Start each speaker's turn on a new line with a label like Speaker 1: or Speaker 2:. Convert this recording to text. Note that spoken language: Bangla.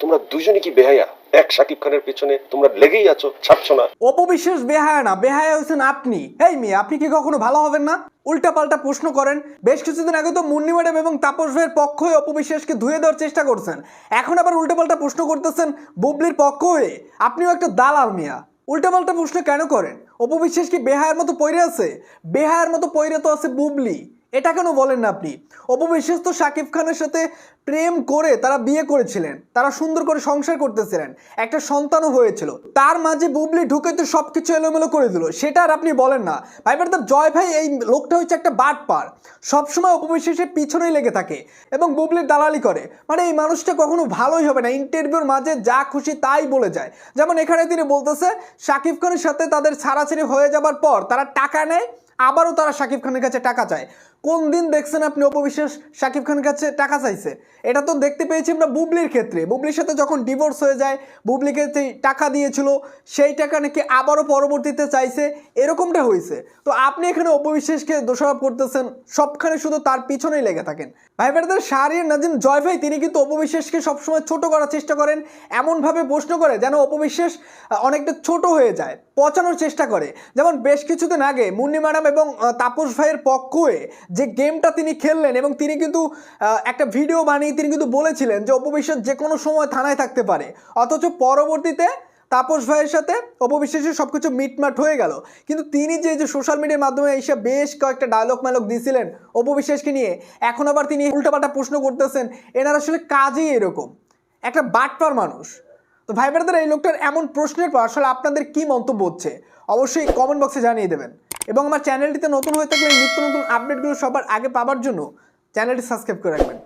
Speaker 1: তোমরা দুজনই কি বেহায়া? এক সাকিব খানের পেছনে তোমরা লেগেই আছো, ছাড়ছো না।
Speaker 2: অপবিশ্বাস বেহায়া না, বেহায়া হয়েছেন আপনি। এই মেয়ে, আপনি কি কখনো ভালো হবেন না? উল্টা পাল্টা প্রশ্ন করেন। বেশ কিছুদিন আগে তো মুন্নি ম্যাডাম এবং তাপস ভাইয়ের পক্ষ হয়ে অপবিশ্বাসকে ধুয়ে দেওয়ার চেষ্টা করছেন। এখন আবার উল্টা পাল্টা প্রশ্ন করতেছেন বুবলির পক্ষ হয়ে। আপনিও একটা দালাল মিয়া। উল্টা পাল্টা প্রশ্ন কেন করেন? অপবিশ্বাস কি বেহায়ার মতো পৈরে আছে? বেহায়ার মতো পৈরে তো আছে বুবলি। এটা কেন বলেন না আপনি? অপবিশ্বাস তো শাকিব খানের সাথে প্রেম করে তারা বিয়ে করেছিলেন। তারা সুন্দর করে সংসার করতেছিলেন। একটা সন্তানও হয়েছিল। তার মাঝে বুবলি ঢুকে তো সব কিছু এলোমেলো করে দিল। সেটা আর আপনি বলেন না। ভাই তার জয় ভাই, এই লোকটা হচ্ছে একটা বাট পার সবসময় অপবিশ্বাসের পিছনেই লেগে থাকে এবং বুবলির দালালি করে। মানে এই মানুষটা কখনো ভালোই হবে না। ইন্টারভিউর মাঝে যা খুশি তাই বলে যায়। যেমন এখানে তিনি বলতেছে শাকিব খানের সাথে তাদের ছাড়াছাড়ি হয়ে যাবার পর তারা টাকা নেয়, আবারও তারা শাকিব খানের কাছে টাকা চায়। কোন দিন দেখছেন আপনি অপবিশ্বাস? শাকিব খানের কাছে টাকা চাইছে। এটা তো দেখতে পেয়েছি আমরা বুবলির ক্ষেত্রে। বুবলির সাথে যখন ডিভোর্স হয়ে যায়, বুবলিকে যে টাকা দিয়েছিল, সেই টাকা নাকি আবারও পরবর্তীতে চাইছে। এরকমটা হয়েছে। তো আপনি এখানে অপবিশ্বাসকে দোষারোপ করতেছেন, সবখানে শুধু তার পিছনেই লেগে থাকেন। ভাই ব্রাদার শাহরিয়ার নাজিম জয় ভাই, তিনি কিন্তু অপবিশ্বাসকে সবসময় ছোট করার চেষ্টা করেন, এমনভাবে প্রশ্ন করে যেন অপবিশ্বাস অনেকটা ছোট হয়ে যায়, পচানোর চেষ্টা করে। যেমন বেশ কিছুদিন আগে মুন্নি ম্যাডাম এবং তাপস ভাইয়ের পক্ষ হয়ে যে গেমটা তিনি খেললেন এবং তিনি কিন্তু একটা ভিডিও বানিয়ে তিনি কিন্তু বলেছিলেন যে অপবিশ্বাস যে কোনো সময় থানায় থাকতে পারে। অথচ পরবর্তীতে তাপস ভাইয়ের সাথে অপবিশ্বাসের সব কিছু মিটমাট হয়ে গেল। কিন্তু তিনি যে যে সোশ্যাল মিডিয়ার মাধ্যমে এসে বেশ কয়েকটা ডায়লগ ম্যালগ দিয়েছিলেন অপবিশ্বাসকে নিয়ে, এখন আবার তিনি উল্টাপাল্টা প্রশ্ন করতেছেন, এনার আসলে কাজই এরকম। একটা বাটপার মানুষ। তো ভাই ব্রাদার এই লোকটার এমন প্রশ্নের পর আসলে আপনাদের কি মন্তব্য হচ্ছে? অবশ্যই কমেন্ট বক্সে জানিয়ে দেবেন। এবং আমার চ্যানেলটিতে নতুন হয়ে থাকলে নিত্য নতুন আপডেটগুলো সবার আগে পাবার জন্য চ্যানেলটি সাবস্ক্রাইব করে রাখবেন।